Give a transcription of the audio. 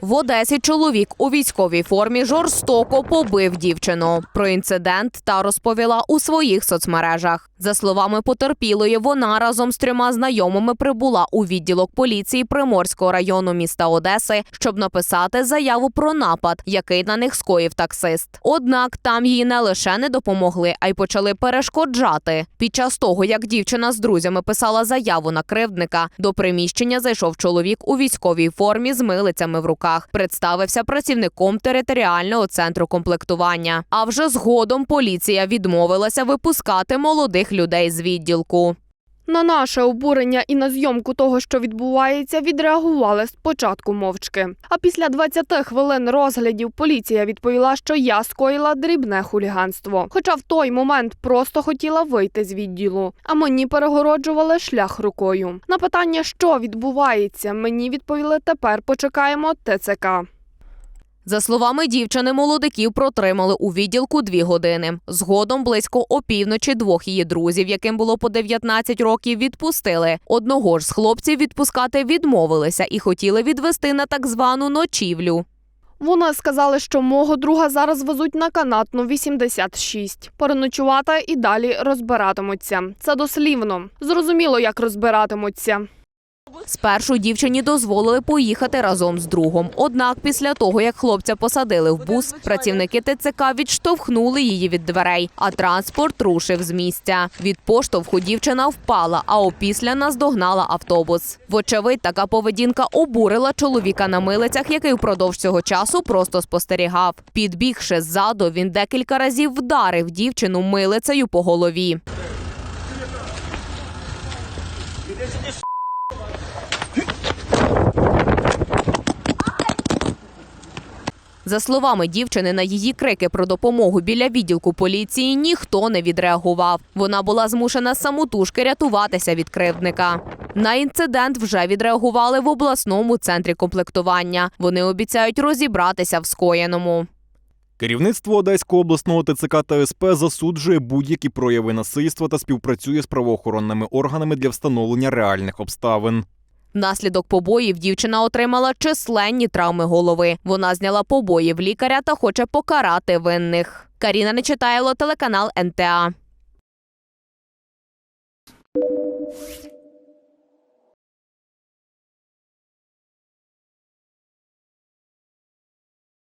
В Одесі чоловік у військовій формі жорстоко побив дівчину. Про інцидент та розповіла у своїх соцмережах. За словами потерпілої, вона разом з трьома знайомими прибула у відділок поліції Приморського району міста Одеси, щоб написати заяву про напад, який на них скоїв таксист. Однак там їй не лише не допомогли, а й почали перешкоджати. Під час того, як дівчина з друзями писала заяву на кривдника, до приміщення зайшов чоловік у військовій формі з милицями в руках. Представився працівником територіального центру комплектування. А вже згодом поліція відмовилася випускати молодих людей з відділку. На наше обурення і на зйомку того, що відбувається, відреагували спочатку мовчки. А після 20 хвилин розглядів поліція відповіла, що я скоїла дрібне хуліганство. Хоча в той момент просто хотіла вийти з відділу, а мені перегороджували шлях рукою. На питання, що відбувається, мені відповіли тепер почекаємо ТЦК. За словами дівчини, молодиків протримали у відділку дві години. Згодом близько опівночі двох її друзів, яким було по 19 років, відпустили. Одного ж з хлопців відпускати відмовилися і хотіли відвести на так звану ночівлю. Вони сказали, що мого друга зараз везуть на канатну 86. Переночувати і далі розбиратимуться. Це дослівно. Зрозуміло, як розбиратимуться. Спершу дівчині дозволили поїхати разом з другом. Однак, після того як хлопця посадили в бус, працівники ТЦК відштовхнули її від дверей, а транспорт рушив з місця. Від поштовху дівчина впала, а опісля наздогнала автобус. Вочевидь, така поведінка обурила чоловіка на милицях, який впродовж цього часу просто спостерігав. Підбігши ззаду, він декілька разів вдарив дівчину милицею по голові. За словами дівчини, на її крики про допомогу біля відділку поліції ніхто не відреагував. Вона була змушена самотужки рятуватися від кривдника. На інцидент вже відреагували в обласному центрі комплектування. Вони обіцяють розібратися в скоєному. Керівництво Одеського обласного ТЦК та СП засуджує будь-які прояви насильства та співпрацює з правоохоронними органами для встановлення реальних обставин. Внаслідок побоїв дівчина отримала численні травми голови. Вона зняла побоїв лікаря та хоче покарати винних. Каріна Нечитайло, телеканал НТА.